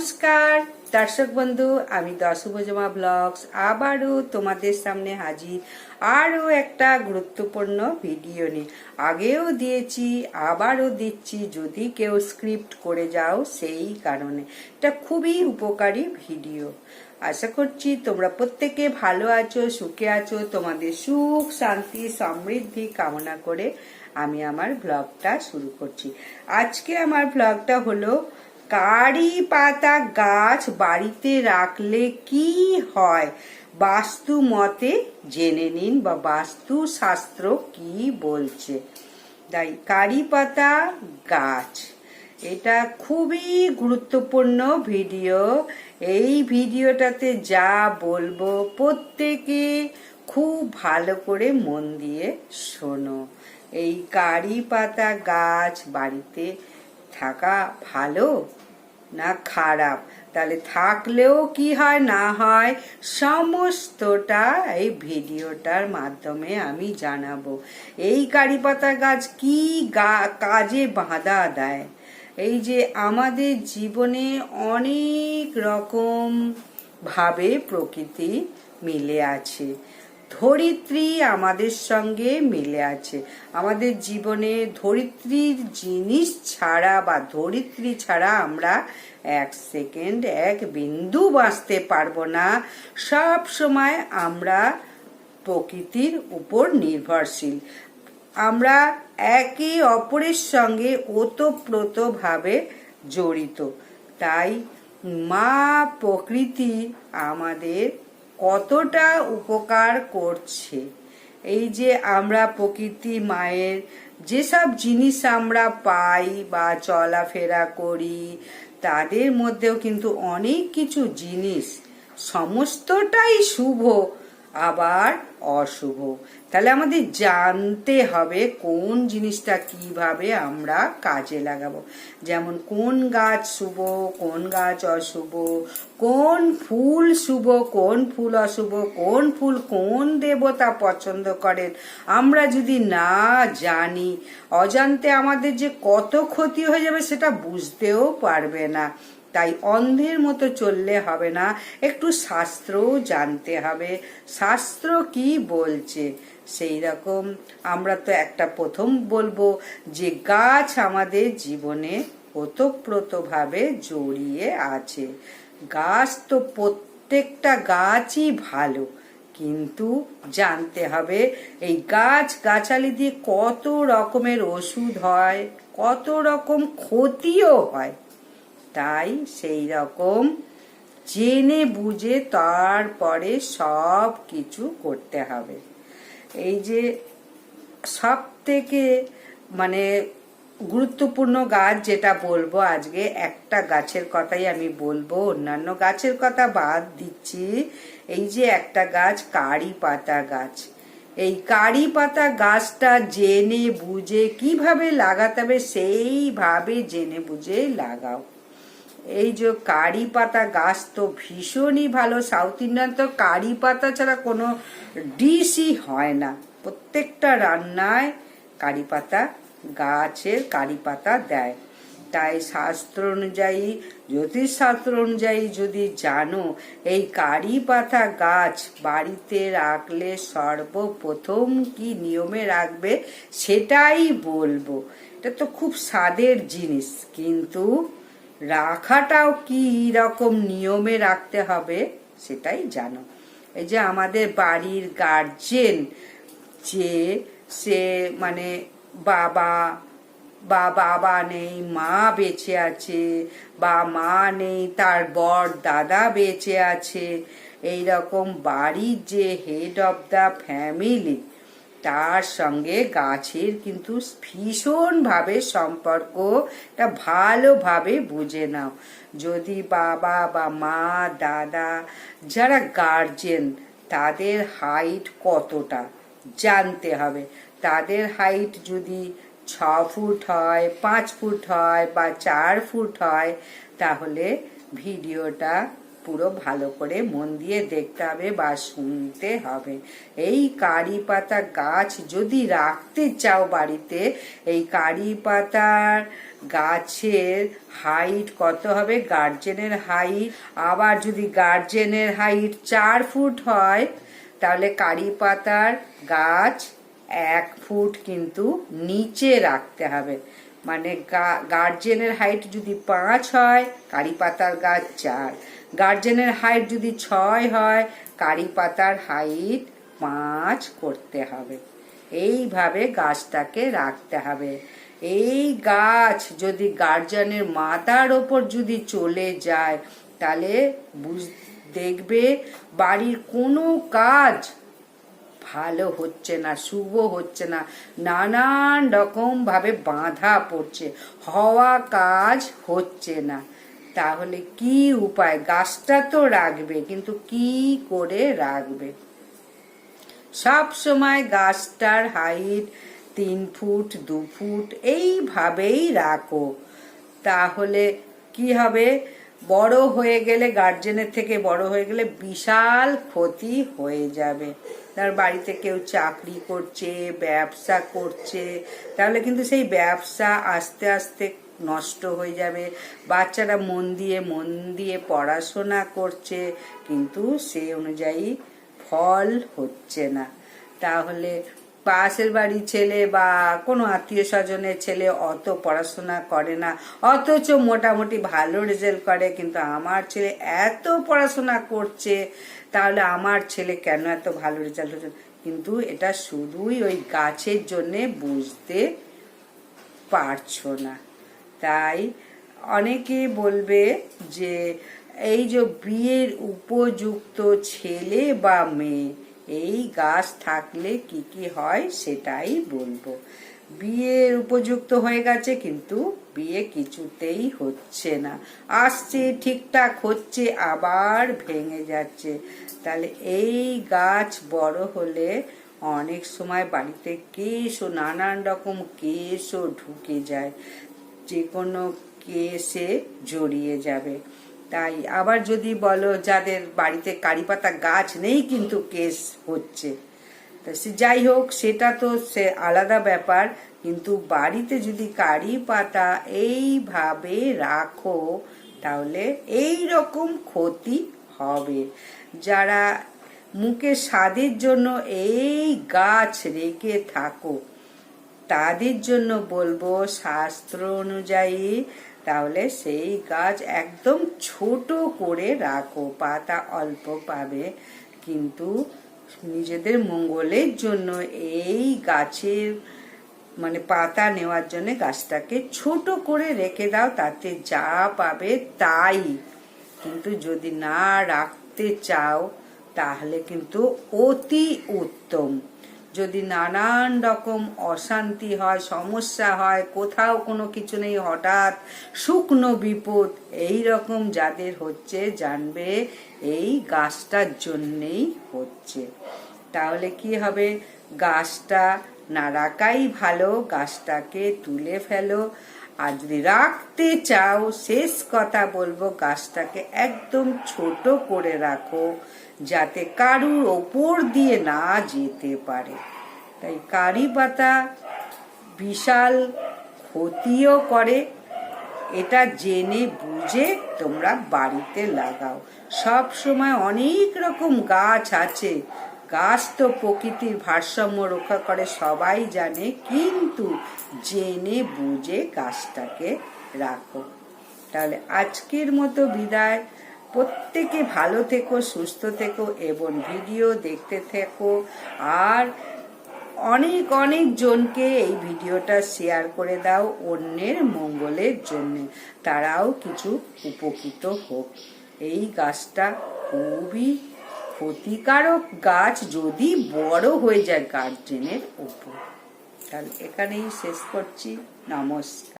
নমস্কার, দর্শক বন্ধু, আমি দশভুজমা ব্লগস। আবারও তোমাদের সামনে হাজির আরও একটা গুরুত্বপূর্ণ ভিডিও নিয়ে। আগেও দিয়েছি, আবারও দিচ্ছি, যদি কেউ স্ক্রিপ্ট করে যাও সেই কারণে। এটা খুবই উপকারী ভিডিও। আশা করছি তোমরা প্রত্যেকে ভালো আছো, সুখে আছো, তোমাদের সুখ, শান্তি, সমৃদ্ধি কামনা করে আমি আমার ব্লগটা শুরু করছি। আজকে আমার ব্লগটা হলো কারি পাতা গাছ বাড়িতে রাখলে কি হয়? বাস্তু মতে জেনে নিন বা বাস্তু শাস্ত্র কি বলছে? তাই কারি পাতা গাছ, এটা খুবই গুরুত্বপূর্ণ ভিডিও। এই ভিডিওটাতে যা বলব প্রত্যেকে খুব ভালো করে মন দিয়ে শোনো। এই কারি পাতা গাছ বাড়িতে থাকা ভালো না খারাপ? তাহলে থাকলেও কি হয়, না হয়? সমস্তটা এই ভিডিওটার মাধ্যমে আমি জানাব। এই কারি পাতা গাছ কি কাজে বাঁধা দেয়? এই যে আমাদের জীবনে অনেক রকম ভাবে প্রকৃতি মিলে আছে। ধরিত্রী আমাদের সঙ্গে মিলে আছে। আমাদের জীবনে ধরিত্রীর জিনিস ছাড়া বা ধরিত্রী ছাড়া আমরা এক সেকেন্ড, এক বিন্দু বাঁচতে পারব না। সব সময় আমরা প্রকৃতির উপর নির্ভরশীল। আমরা একে অপরের সঙ্গে ওতপ্রোতভাবে জড়িত। তাই মা প্রকৃতি আমাদের কতটা উপকার করছে। এই যে আমরা প্রকৃতি মায়ের যেসব জিনিস আমরা পাই বা চলাফেরা করি, তাদের মধ্যেও কিন্তু অনেক কিছু জিনিস, সমস্তটাই শুভ আবার অশুভ। তাহলে আমাদের জানতে হবে কোন জিনিসটা কীভাবে আমরা কাজে লাগাবো। যেমন কোন গাছ শুভ, কোন গাছ অশুভ, কোন ফুল শুভ, কোন ফুল অশুভ, কোন ফুল কোন দেবতা পছন্দ করেন। আমরা যদি না জানি, অজান্তে আমাদের যে কত ক্ষতি হয়ে যাবে সেটা বুঝতেও পারবে না। তাই অন্ধের মতো চললে হবে না। একটু শাস্ত্রও জানতে হবে। শাস্ত্র কি বলছে? সেই রকম। আমরা তো একটা প্রথম বলব যে গাছ আমাদের জীবনে ওতপ্রোতভাবে জড়িয়ে আছে। গাছ তো প্রত্যেকটা গাছই ভালো, কিন্তু জানতে হবে এই গাছ গাছালি দিয়ে কত রকমের ওষুধ হয়, কত রকম ক্ষতিও হয়। তাই সেই রকম জেনে বুঝে তারপরে সব কিছু করতে হবে। এই যে সব থেকে মানে গুরুত্বপূর্ণ গাছ যেটা বলব আজকে, একটা গাছের কথাই আমি বলব। অন্যান্য গাছের কথা বাদ দিচ্ছি। এই যে একটা গাছ, কারি পাতা গাছ। এই কারি পাতা গাছটা জেনে বুঝে কীভাবে লাগাতে হবে সেইভাবে জেনে বুঝে লাগাও। এই যে কারি পাতা গাছ তো ভীষণই ভালো, সাউথ ইন্ডিয়ান তো কারি পাতা ছাড়া কোনো ডিশই হয় না। প্রত্যেকটা রান্নায় কারি পাতা গাছের কারি পাতা দেয়। তাই শাস্ত্র অনুযায়ী, জ্যোতিষশাস্ত্র অনুযায়ী যদি জানো, এই কারি পাতা গাছ বাড়িতে রাখলে সর্বপ্রথম কি নিয়মে রাখবে সেটাই বলব। এটা তো খুব স্বাদের জিনিস, কিন্তু রাখাটাও কি রকম নিয়মে রাখতে হবে সেটাই জানো। এই যে আমাদের বাড়ির গার্জেন যে, সে মানে বাবা, বা বাবা নেই, মা বেঁচে আছে, বা মা নেই, তার বর, দাদা বেঁচে আছে এই রকম বাড়ির যে হেড অফ দ্য ফ্যামিলি তার সঙ্গে গাছের কিন্তু ভীষণভাবে সম্পর্ক, এটা ভালোভাবে বুঝে নাও। যদি বাবা বা মা, দাদা যারা গার্জেন তাদের হাইট কতটা? জানতে হবে। তাদের হাইট যদি ছ ফুট হয়, পাঁচ ফুট হয় বা চার ফুট হয়, তাহলে ভিডিওটা পুরো ভালো করে মন দিয়ে দেখতে হবে বা শুনতে হবে। এই কারি পাতা গাছ যদি রাখতে চাও বাড়িতে, এই কারি পাতার গাছের হাইট কত হবে? গার্জেনের হাইট আবার যদি গার্জেনের হাইট চার ফুট হয়, তাহলে কারি পাতার গাছ এক ফুট কিন্তু নিচে রাখতে হবে। মানে গার্জেনের হাইট যদি পাঁচ হয়, কারি পাতার গাছ চার। গার্জেনের হাইট যদি ছয় হয় কারি পাতার হাইট পাঁচ করতে হবে। এইভাবে গাছটাকে রাখতে হবে। এই গাছ যদি গার্জেনের মাথার ওপর যদি চলে যায়, তাহলে বুঝ, দেখবে বাড়ির কোনো কাজ ভালো হচ্ছে না, শুভ হচ্ছে না। নানান রকম ভাবে বাঁধা পড়ছে। হওয়া কাজ হচ্ছে না। তাহলে কি উপায়? গাছটা তো রাখবে, কিন্তু কি করে রাখবে? সব সময় গাছটার হাইট তিন ফুট, দু ফুট এইভাবেই রাখো। তাহলে কি হবে? বড় হয়ে গেলে, গার্জেনের থেকে বড় হয়ে গেলে বিশাল ক্ষতি হয়ে যাবে। তার বাড়িতে কেউ চাকরি করছে, ব্যবসা করছে, তাহলে কিন্তু সেই ব্যবসা আস্তে আস্তে নষ্ট হয়ে যাবে। বাচ্চারা মন দিয়ে মন দিয়ে পড়াশোনা করছে, কিন্তু সে অনুযায়ী ফল হচ্ছে না। তাহলে পাশের বাড়ির ছেলে বা কোনো আত্মীয় স্বজনের ছেলে অত পড়াশোনা করে না, অথচ মোটামুটি ভালো রেজাল্ট করে, কিন্তু আমার ছেলে এত পড়াশোনা করছে, তাহলে আমার ছেলে কেন এত ভালো রেজাল্ট হচ্ছে? কিন্তু এটা শুধুই ওই গাছের জন্যে বুঝতে পারছ না। তাই অনেকে বলবে যে এই যে বিয়ের উপযুক্ত ছেলে বা মেয়ে, এই গাছ থাকলে কি কি হয় সেটাই বলব। বিয়ের উপযুক্ত হয়ে গেছে কিন্তু বিয়ে কিছুতেই হচ্ছে না। আসছে, ঠিকঠাক হচ্ছে, আবার ভেঙে যাচ্ছে। তাহলে এই গাছ বড় হলে অনেক সময় বাড়িতে কেসও নানান রকম কেসও ঢুকে যায়। যে কোনো কেসে জড়িয়ে যাবে। তাই আবার যদি বলো যাদের বাড়িতে কারি পাতা গাছ নেই কিন্তু কেস হচ্ছে, তা সে যাই হোক, সেটা তো সে আলাদা ব্যাপার। কিন্তু বাড়িতে যদি কারি পাতা এইভাবে রাখো, তাহলে এই রকম ক্ষতি হবে। যারা মুখে স্বাদের জন্য এই গাছ রেখে থাকো তাদের জন্য বলব শাস্ত্র অনুযায়ী, তাহলে সেই গাছ একদম ছোট করে রাখো, পাতা অল্প পাবে। কিন্তু নিজেদের মঙ্গলের জন্য এই গাছের মানে পাতা নেওয়ার জন্য গাছটাকে ছোট করে রেখে দাও, তাতে যা পাবে তাই। কিন্তু যদি না রাখতে চাও, তাহলে কিন্তু অতি উত্তম। যদি নানান রকম অশান্তি হয়, সমস্যা হয়, কোথাও কোনো কিছু নেই, হঠাৎ শুকনো বিপদ, এই রকম যাদের হচ্ছে, জানবে এই গাছটার জন্যেই হচ্ছে। তাহলে কি হবে? গাছটা না রাখাই ভালো, গাছটাকে তুলে ফেলো। আর যদি রাখতে চাও, শেষ কথা বলব, গাছটাকে একদম ছোট করে রাখো, যাতে কারুর ওপর দিয়ে না যেতে পারে। তাই কারি পাতা বিশাল ক্ষতিও করে, এটা জেনে বুঝে তোমরা বাড়িতে লাগাও। সব সময় অনেক রকম গাছ আছে গাছ তো প্রকৃতির ভারসাম্য রক্ষা করে, সবাই জানে, কিন্তু জেনে বুঝে গাছটাকে রাখো। তাহলে আজকের মতো বিদায়। প্রত্যেকে ভালো থেকো, সুস্থ থেকো, এবং ভিডিও দেখতে থেকো। আর অনেক অনেক জনকে এই ভিডিওটা শেয়ার করে দাও, অন্যের মঙ্গলের জন্য। তারাও কিছু উপকৃত হোক। এই গাছটা খুবই ক্ষতিকারক গাছ যদি বড় হয়ে যায় গার্ডেনের উপর। তাহলে এখানেই শেষ করছি। নমস্কার।